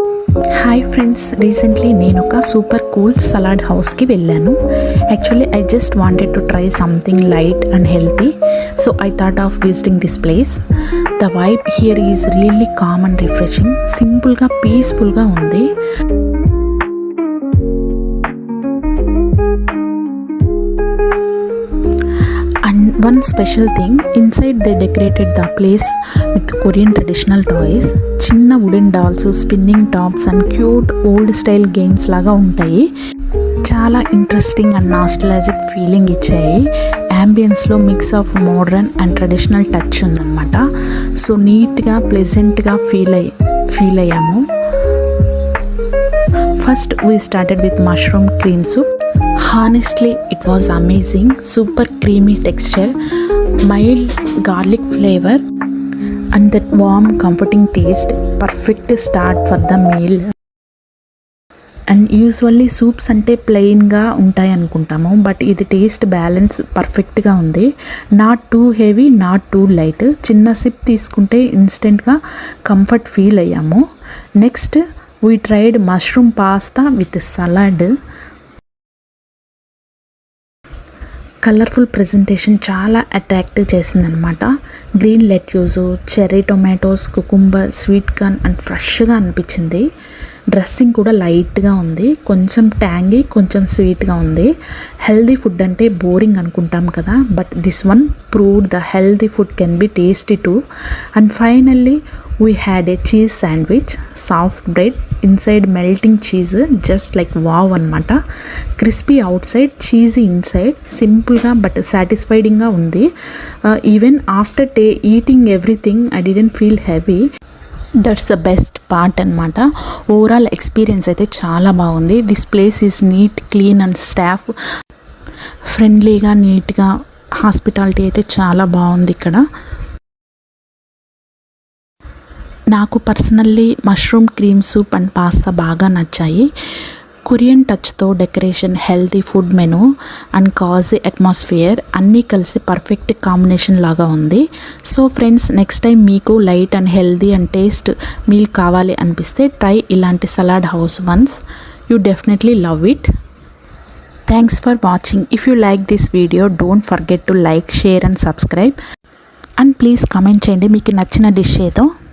Hi friends recently నేను ఒక super cool salad హౌస్కి వెళ్ళాను. Actually I just wanted to try something light and healthy so I thought of visiting this place the vibe here is really calm and refreshing సింపుల్గా పీస్ఫుల్గా ఉంది. One special thing inside they decorated the place with Korean traditional toys చిన్న wooden dolls spinning tops and cute old style games లాగా ఉంటాయి చాలా interesting and nostalgic feeling ఇచ్చాయి యాంబియన్స్లో mix of modern and traditional touch ఉందన్నమాట so నీట్గా ప్లెజెంట్గా feel అయ్యి feel అయ్యాము first we started with mushroom cream soup honestly it was amazing super creamy texture mild garlic flavour and that warm comforting taste perfect start for the meal and usually soups అంటే ప్లెయిన్గా ఉంటాయి అనుకుంటాము but ఇది taste balance పర్ఫెక్ట్గా ఉంది. Not too heavy not too light చిన్న sip తీసుకుంటే ఇన్స్టెంట్గా కంఫర్ట్ ఫీల్ అయ్యాము. Next we tried mushroom pasta with salad colourful presentation చాలా అట్రాక్టివ్ చేసిందనమాట green lettuce cherry tomatoes cucumber sweet corn and ఫ్రెష్గా అనిపించింది. డ్రెస్సింగ్ కూడా లైట్గా ఉంది. కొంచెం ట్యాంగీ కొంచెం స్వీట్గా ఉంది. హెల్దీ ఫుడ్ అంటే బోరింగ్ అనుకుంటాం కదా. But this one proved the healthy food can be tasty too. And finally we had a cheese sandwich soft bread inside melting cheese just like wow అనమాట crispy outside cheesy inside సింపుల్గా but సాటిస్ఫైడింగ్గా ఉంది. Even after the eating everything I didn't feel heavy that's the best part అనమాట overall experience అయితే చాలా బాగుంది. This place is neat clean and staff ఫ్రెండ్లీగా నీట్గా హాస్పిటాలిటీ అయితే చాలా బాగుంది ఇక్కడ. నాకు personally mushroom cream soup and pasta బాగా నచ్చాయి. Korean టచ్తో decoration healthy food menu and cosy atmosphere అన్నీ కలిసి పర్ఫెక్ట్ కాంబినేషన్ లాగా ఉంది. సో ఫ్రెండ్స్ నెక్స్ట్ టైం మీకు light and healthy and taste meal కావాలి అనిపిస్తే ట్రై ఇలాంటి salad house once. You definitely love it. Thanks for watching. If you like this video don't forget to like share and subscribe. And please comment చేయండి మీకు నచ్చిన dish ఏదో.